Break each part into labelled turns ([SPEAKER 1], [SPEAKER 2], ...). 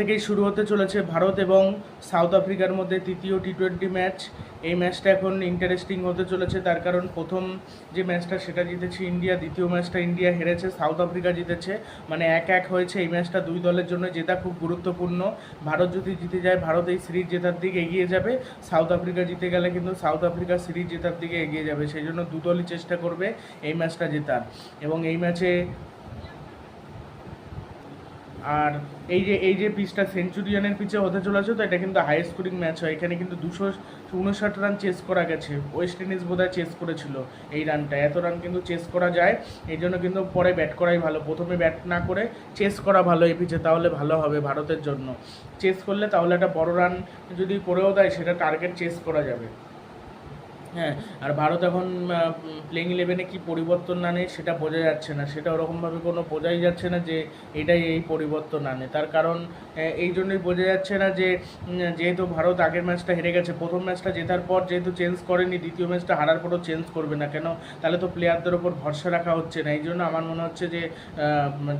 [SPEAKER 1] থেকেই শুরু হতে চলেছে ভারত এবং সাউথ আফ্রিকার মধ্যে তৃতীয় টি টোয়েন্টি ম্যাচ এই ম্যাচটা এখন ইন্টারেস্টিং হতে চলেছে, তার কারণ প্রথম যে ম্যাচটা সেটা জিতেছে ইন্ডিয়া, দ্বিতীয় ম্যাচটা ইন্ডিয়া হেরেছে, সাউথ আফ্রিকা জিতেছে। মানে এক এক হয়েছে, এই ম্যাচটা দুই দলের জন্য জেতা খুব গুরুত্বপূর্ণ। ভারত যদি জিতে যায়, ভারত এই সিরিজ জেতার দিকে এগিয়ে যাবে। সাউথ আফ্রিকা জিতে গেলে কিন্তু সাউথ আফ্রিকা সিরিজ জেতার দিকে এগিয়ে যাবে। সেই জন্য দু দলই চেষ্টা করবে এই ম্যাচটা জেতার। এবং এই ম্যাচে আর এই যে এই যে পিচটা সেঞ্চুরিয়ানের পিচে হতে চলেছে, তো এটা কিন্তু হাই স্কোরিং ম্যাচ হয়। এখানে কিন্তু দুশো উনষাট রান চেস করা গেছে। ওয়েস্ট ইন্ডিজ বোধহয় চেস করেছিল এই রানটা এত রান কিন্তু চেস করা যায়। এই জন্য কিন্তু পরে ব্যাট করাই ভালো। প্রথমে ব্যাট না করে চেস করা ভালো এই পিচে তাহলে ভালো হবে ভারতের জন্য। চেস করলে তাহলে একটা বড় রান যদি করেও দেয়, সেটা টার্গেট চেস করা যাবে। হ্যাঁ আর ভারত এখন প্লেইং ইলেভেনে কি পরিবর্তন না আনে সেটা বোঝা যাচ্ছে না। সেটা ওরকমভাবে কোনো বোঝাই যাচ্ছে না যে এটাই এই পরিবর্তন আনে। তার কারণ এই জন্যই বোঝা যাচ্ছে না যে যেহেতু ভারত আগের ম্যাচটা হেরে গেছে, প্রথম ম্যাচটা জেতার পর যেহেতু চেঞ্জ করেনি, দ্বিতীয় ম্যাচটা হারার পরও চেঞ্জ করবে না। কেন? তাহলে তো প্লেয়ারদের ওপর ভরসা রাখা হচ্ছে না। এই জন্য আমার মনে হচ্ছে যে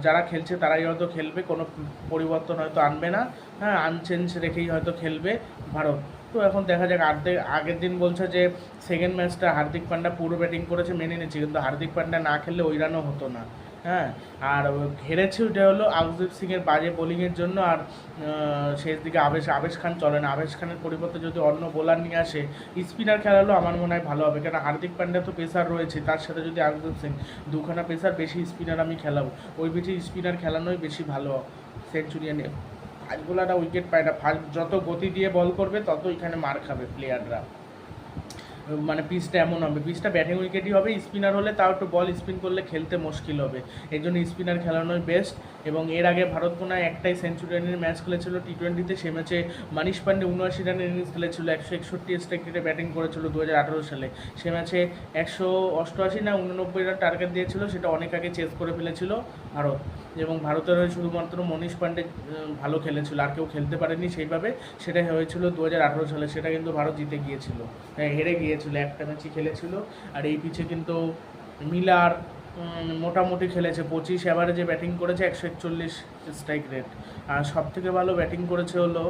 [SPEAKER 1] যারা খেলছে তারাই হয়তো খেলবে, কোনো পরিবর্তন হয়তো আনবে না। হ্যাঁ আনচেঞ্জ রেখেই হয়তো খেলবে ভারত। তো এখন দেখা যাক, আর্ধেক, আগের দিন বলছে যে সেকেন্ড ম্যাচটা হার্দিক পান্ডা পুরো ব্যাটিং করেছে, মেনে নিচ্ছি কিন্তু হার্দিক পান্ডা না খেললে ওই রানও হতো না হ্যাঁ? আর হেরেছে ওটা হলো আউজদীপ সিংয়ের বাজে বোলিংয়ের জন্য, আর শেষ দিকে আবেশ আবেশ খান চলে না। আবেশ খানের পরিবর্তে যদি অন্য বোলার নিয়ে আসে স্পিনার খেলালো আমার মনে হয় ভালো হবে কারণ হার্দিক পান্ডা তো পেসার রয়েছে, তার সাথে যদি আউজদীপ সিং দুখানা পেসার বেশি স্পিনার আমি খেলাবো। ওই বেশি স্পিনার খেলানোই বেশি ভালো সেঞ্চুরিয়ানে বোলাররা উইকেট পায় না। ফাস্ট যত গতি দিয়ে বল করবে, তত এখানে মার খাবে প্লেয়াররা মানে পিচটা এমন হবে। পিচটা ব্যাটিং উইকেটই হবে। স্পিনার হলে তাও একটু বল স্পিন করলে খেলতে মুশকিল হবে। এই জন্য স্পিনার খেলানোই বেস্ট এবং এর আগে ভারত হয় একটাই সেঞ্চুরিয়ানের ম্যাচ খেলেছিল টি টোয়েন্টিতে সে ম্যাচে মানিশ পান্ডে উনআশি রানের ইনিংস খেলেছিল, একশো একষট্টি স্ট্রাইক ব্যাটিং করেছিল দু হাজার আঠারো সালে। সে ম্যাচে একশো অষ্টআশি না উননব্বই রান টার্গেট দিয়েছিল, সেটা অনেক আগে চেস করে ফেলেছিল ভারত। এবং ভারতের হয়ে শুধুমাত্র মনীষ পান্ডে ভালো খেলেছিল আর কেউ খেলতে পারেনি সেইভাবে। সেটা হয়েছিল দু হাজার আঠারো সালে সেটা কিন্তু ভারত জিতে গিয়েছিল। হ্যাঁ, হেরে গিয়েছিল একটা ম্যাচই খেলেছিল। আর এই পিচে কিন্তু মিলার মোটামুটি খেলেছে। পঁচিশ অ্যাভারেজে ব্যাটিং করেছে একশো একচল্লিশ স্ট্রাইক রেট আর সবথেকে ভালো ব্যাটিং করেছে হলো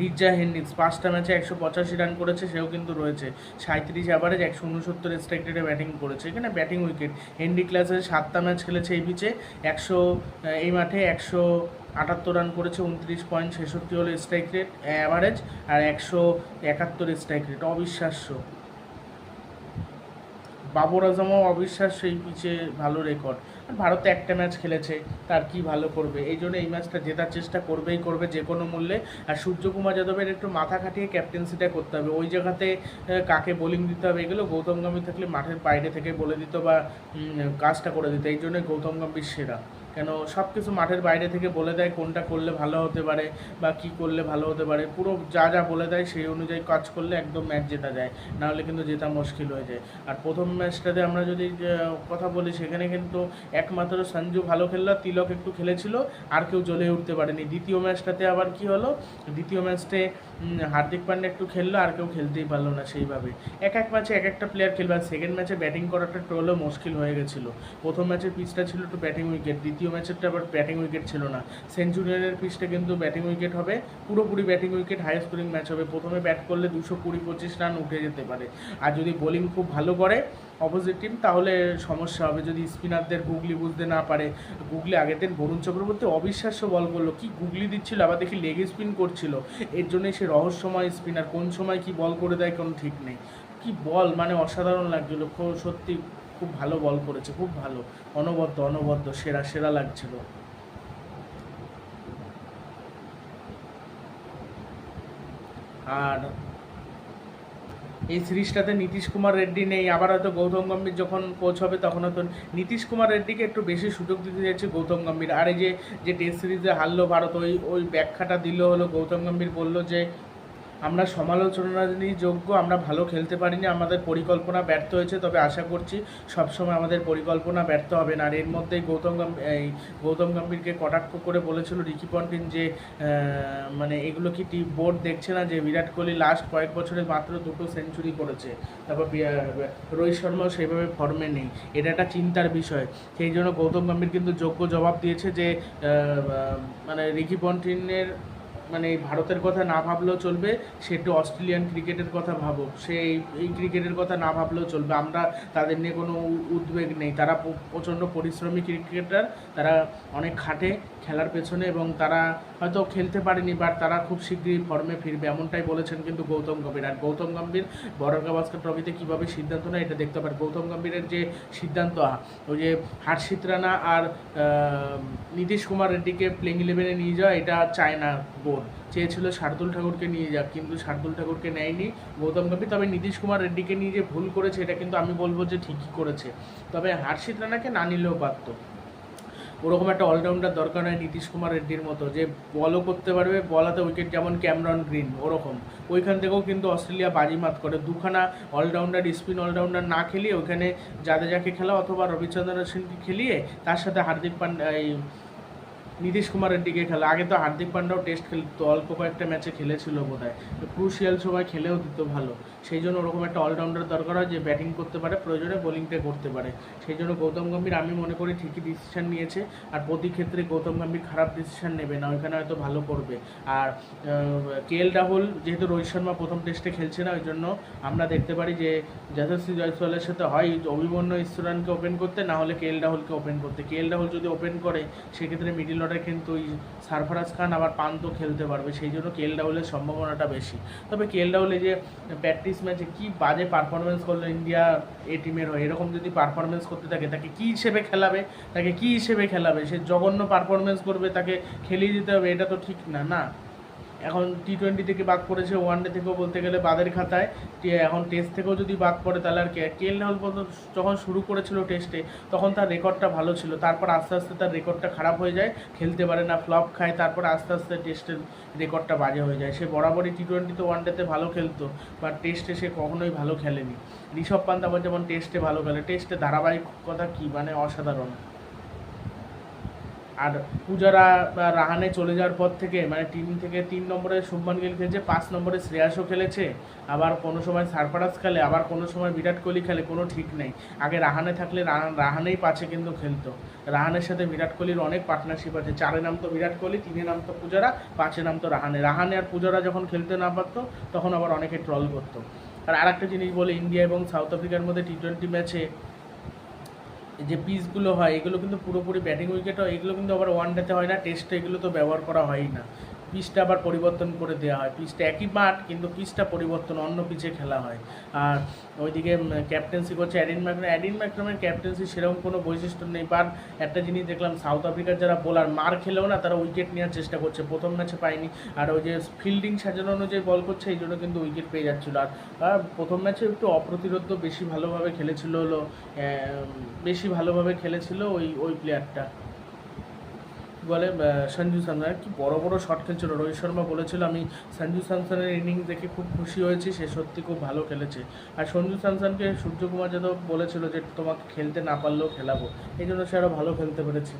[SPEAKER 1] রিজা হেন্ডিক্স পাঁচটা ম্যাচে একশো পঁচাশি রান করেছে, সেও কিন্তু রয়েছে। সাঁত্রিশ অ্যাভারেজ একশো উনসত্তর স্ট্রাইক রেটে ব্যাটিং করেছে। এখানে ব্যাটিং উইকেট হেন্ডি ক্লাসে সাতটা ম্যাচ খেলেছে এই পিচে একশো এই মাঠে একশো আটাত্তর রান করেছে, উনত্রিশ পয়েন্ট ছেষট্টি হলো স্ট্রাইক রেট অ্যাভারেজ আর একশো একাত্তর স্ট্রাইক রেট অবিশ্বাস্য। বাবর আজমও অবিশ্বাস সেই পিচে ভালো রেকর্ড আর ভারতে একটা ম্যাচ খেলেছে, তার কি ভালো করবে? এই জন্য এই ম্যাচটা জেতার চেষ্টা করবেই করবে যে কোনো মূল্যে। আর সূর্যকুমার যাদবের একটু মাথা খাটিয়ে ক্যাপ্টেন্সিটা করতে হবে। ওই জায়গাতে কাকে বোলিং দিতে হবে এগুলো গৌতম গম্ভীর থাকলে মাঠের বাইরে থেকে বলে দিত বা কাজটা করে দিত। এই জন্য গৌতম গম্ভীর সেরা। কেন সব কিছু মাঠের বাইরে থেকে বলে দেয় কোনটা করলে ভালো হতে পারে বা কি করলে ভালো হতে পারে। পুরো যা যা বলে দেয় সেই অনুযায়ী কাজ করলে একদম ম্যাচ জেতা যায় নাহলে কিন্তু জেতা মুশকিল হয়ে যায়। আর প্রথম ম্যাচটাতে আমরা যদি কথা বলি সেখানে কিন্তু একমাত্র সঞ্জু ভালো খেললো, তিলক একটু খেলেছিল, আর কেউ জ্বলে উঠতে পারেনি। দ্বিতীয় ম্যাচটাতে আবার কি হলো? দ্বিতীয় ম্যাচটে হার্দিক পান্ডে একটু খেললো, আর কেউ খেলতেই পারল না সেইভাবে। এক এক ম্যাচে এক একটা প্লেয়ার খেলবে, আর সেকেন্ড ম্যাচে ব্যাটিং করাটা একটু হলেও মুশকিল হয়ে গেছিল। প্রথম ম্যাচের পিচটা ছিল একটু ব্যাটিং উইকেট দ্বিতীয় ম্যাচেরটা আবার ব্যাটিং উইকেট ছিল না। সেঞ্চুরিয়ানের পিচটা কিন্তু ব্যাটিং উইকেট হবে, পুরোপুরি batting wicket high scoring match হবে। প্রথমে ব্যাট করলে দুশো কুড়ি পঁচিশ রান উঠে যেতে পারে। আর যদি বোলিং খুব ভালো করে অপোজিট টিম তাহলে সমস্যা হবে। যদি স্পিনারদের গুগলি বুঝতে না পারে, গুগলি আগের দিন বরুণ চক্রবর্তী অবিশ্বাস্য বল করল, কি গুগলি দিচ্ছিল, আবার দেখি লেগ স্পিন করছিল। এর জন্যই সে রহস্যময় স্পিনার কোন সময় কি বল করে দেয় কোনো ঠিক নেই। কি বল মানে অসাধারণ লাগছিল সত্যি খুব ভালো বল করেছে, খুব ভালো। অনবদ্য অনবদ্য, সেরা সেরা লাগছিল। আর এই সিরিজটাতে নীতিশ কুমার রেড্ডি নেই। আবার হয়তো গৌতম গম্ভীর যখন কোচ হবে, তখন হয়তো নীতিশ কুমার রেড্ডিকে একটু বেশি সুযোগ দিতে যাচ্ছে গৌতম গম্ভীর। আর এই যে যে টেস্ট সিরিজে হারলো ভারত, ওই ওই ব্যাখ্যাটা দিল হলো গৌতম গম্ভীর, বলল যে আমরা সমালোচনারই যোগ্য, আমরা ভালো খেলতে পারিনি, আমাদের পরিকল্পনা ব্যর্থ হয়েছে, তবে আশা করছি সবসময় আমাদের পরিকল্পনা ব্যর্থ হবে না। আর এর মধ্যেই গৌতম এই গৌতম গম্ভীরকে কটাক্ষ করে বলেছিল রিকি পন্টিন যে মানে এগুলো কি টি বোর্ড দেখছে না যে বিরাট কোহলি লাস্ট কয়েক বছরে মাত্র দুটো সেঞ্চুরি করেছে? তারপর রোহিত শর্মাও সেইভাবে ফর্মে নেই। এটা একটা চিন্তার বিষয়। সেই জন্য গৌতম গম্ভীর কিন্তু যোগ্য জবাব দিয়েছে যে মানে রিকি পন্টিনের মানে ভারতের কথা না ভাবলেও চলবে, সে একটু অস্ট্রেলিয়ান ক্রিকেটের কথা ভাবুক। সে এই- ক্রিকেটের কথা না ভাবলেও চলবে। আমরা তাদের নিয়ে কোনো উদ্বেগ নেই। তারা প্রচণ্ড পরিশ্রমী ক্রিকেটার। তারা অনেক খাটে খেলার পেছনে এবং তারা হয়তো খেলতে পারেনি বাট তারা খুব শীঘ্রই ফর্মে ফিরবে, এমনটাই বলেছেন কিন্তু গৌতম গম্ভীর। আর গৌতম গম্ভীর বড় গাভাস্কর ট্রফিতে কীভাবে সিদ্ধান্ত নেয় এটা দেখতে পারে গৌতম গম্ভীরের যে সিদ্ধান্ত, ওই যে হার্ষিত রানা আর নীতিশ কুমার রেড্ডিকে প্লেইং ইলেভেনে নিয়ে যাওয়া, এটা চায় না বোর্ড চেয়েছিল শার্দুল ঠাকুরকে নিয়ে যাক, কিন্তু শার্দুল ঠাকুরকে নেয়নি। গৌতম গম্ভীর, তবে নীতিশ কুমার রেড্ডিকে নিয়ে যে ভুল করেছে, এটা কিন্তু আমি বলব যে ঠিকই করেছে। তবে হার্ষিত রানাকে না নিলেও পারত ওরকম একটা অলরাউন্ডার দরকার হয় নীতিশ কুমার রেড্ডির মতো, যে বলও করতে পারবে বলাতে উইকেট যেমন ক্যামরন গ্রিন, ওরকম। ওইখান থেকেও কিন্তু অস্ট্রেলিয়া বাজিমাত করে। দুখানা অলরাউন্ডার স্পিন অলরাউন্ডার না খেলিয়ে ওখানে জাদেজাকে খেলা অথবা রবিচন্দ্র সিংকে খেলিয়ে তার সাথে হার্দিক পান্ডা নীতিশ কুমারের দিকে খেলা। আগে তো হার্দিক পান্ডাও টেস্ট খেলতো অল্প কয়েকটা ম্যাচে খেলেছিল বোধ হয় ক্রুশিয়াল সময় খেলেও দিত ভালো। সেই জন্য ওরকম একটা অলরাউন্ডার দরকার হয় যে ব্যাটিং করতে পারে, প্রয়োজনে বোলিংটা করতে পারে। সেই জন্য গৌতম গম্ভীর আমি মনে করি ঠিকই ডিসিশান নিয়েছে। আর প্রতি ক্ষেত্রে গৌতম গম্ভীর খারাপ ডিসিশন নেবে না, ওইখানে হয়তো ভালো করবে। আর কে এল রাহুল, যেহেতু রোহিত শর্মা প্রথম টেস্টে খেলছে না, ওই জন্য আমরা দেখতে পারি যে যশস্বী জয়সওয়ালের সাথে হয় অভিমন্যু ইস্তুরানকে ওপেন করতে, না হলে কে এল রাহুলকে ওপেন করতে। কে এল রাহুল যদি ওপেন করে, সেক্ষেত্রে মিডিল অর্ডার কিন্তু ওই সারফারাজ খান আবার পান্ত খেলতে পারবে, সেই জন্য কে এল রাহুলের সম্ভাবনাটা বেশি। তবে কে রাহুলের যে প্র্যাকটিস ম্যাচে কি বাজে পারফরমেন্স করল ইন্ডিয়া এ টিমের হয়ে, এরকম যদি পারফরমেন্স করতে থাকে, তাকে কি হিসেবে খেলাবে, তাকে কি হিসেবে খেলাবে, সে জঘন্য পারফরমেন্স করবে, তাকে খেলিয়ে দিতে হবে, এটা তো ঠিক না না। এখন টি টোয়েন্টি থেকে বাদ পড়েছে ওয়ান ডে থেকেও বলতে গেলে বাদের খাতায়। এখন টেস্ট থেকেও যদি বাদ পড়ে, তাহলে আর কে কে এল রাহুল যখন শুরু করেছিল টেস্টে তখন তার রেকর্ডটা ভালো ছিল। তারপর আস্তে আস্তে তার রেকর্ডটা খারাপ হয়ে যায়, খেলতে পারে না ফ্লপ খায়, তারপর আস্তে আস্তে টেস্টের রেকর্ডটা বাজে হয়ে যায়। সে বরাবরই টি টোয়েন্টিতে ওয়ান ডেতে ভালো খেলতো বাট টেস্টে সে কখনোই ভালো খেলেনি। ঋষভ পান্ত আবার যেমন টেস্টে ভালো খেলে টেস্টে ধারাবাহিক কথা কী? মানে অসাধারণ। আর পূজারা রাহানে চলে যাওয়ার পর থেকে মানে টিম থেকে তিন নম্বরে শুভমান গিল খেলছে, পাঁচ নম্বরে শ্রেয়াসও খেলেছে, আবার কোনো সময় সারফারাজ খেলে, আবার কোনো সময় বিরাট কোহলি খেলে, কোনো ঠিক নেই। আগে রাহানে থাকলে রাহান- রাহানেই পাঁচে কিন্তু খেলতো। রাহানের সাথে বিরাট কোহলির অনেক পার্টনারশিপ আছে, চারে নাম তো বিরাট কোহলি, তিনে নাম তো পূজারা, পাঁচে নাম তো রাহানে। রাহানে আর পূজারা যখন খেলতে না পারতো, তখন আবার অনেকে ট্রল করতো। আর আরেকটা জিনিস বলে, ইন্ডিয়া এবং সাউথ আফ্রিকার মধ্যে টি টোয়েন্টি ম্যাচে যে পিসগুলো হয়, এগুলো কিন্তু পুরোপুরি ব্যাটিং উইকেট হয়, এগুলো কিন্তু আবার ওয়ান ডেতে হয় না টেস্টে এগুলো তো ব্যবহার করা হয়ই না। পিচটা আবার পরিবর্তন করে দেওয়া হয়। পিচটা একই মাঠ, কিন্তু পিচটা পরিবর্তন, অন্য পিচে খেলা হয়। আর ওইদিকে ক্যাপ্টেন্সি করছে অ্যাডিন ম্যাক্রাম অ্যাডিন ম্যাক্রামের ক্যাপ্টেন্সি সেরকম কোনো বৈশিষ্ট্য নেই বাট একটা জিনিস দেখলাম সাউথ আফ্রিকার যারা বোলার মার খেলেও না, তারা উইকেট নেওয়ার চেষ্টা করছে। প্রথম ম্যাচে পায়নি। আর ওই যে ফিল্ডিং সাজানো অনুযায়ী বল করছে, এই জন্য কিন্তু উইকেট পেয়ে যাচ্ছিল। আর আর প্রথম ম্যাচে একটু অপ্রতিরোধ বেশি ভালোভাবে খেলেছিল হলো বেশি ভালোভাবে খেলেছিল ওই ওই প্লেয়ারটা বলে সঞ্জু স্যামসনের কি বড় বড় শট খেলছিল। রোহিত শর্মা বলেছিল, আমি সঞ্জু স্যামসনের ইনিংস দেখে খুব খুশি হয়েছি, সে সত্যি খুব ভালো খেলেছে। আর সঞ্জু স্যামসনকে সূর্যকুমার যাদব বলেছিল যে, তোমাকে খেলতে না পারলেও খেলাবো। এই জন্য সে আরও ভালো খেলতে পেরেছে।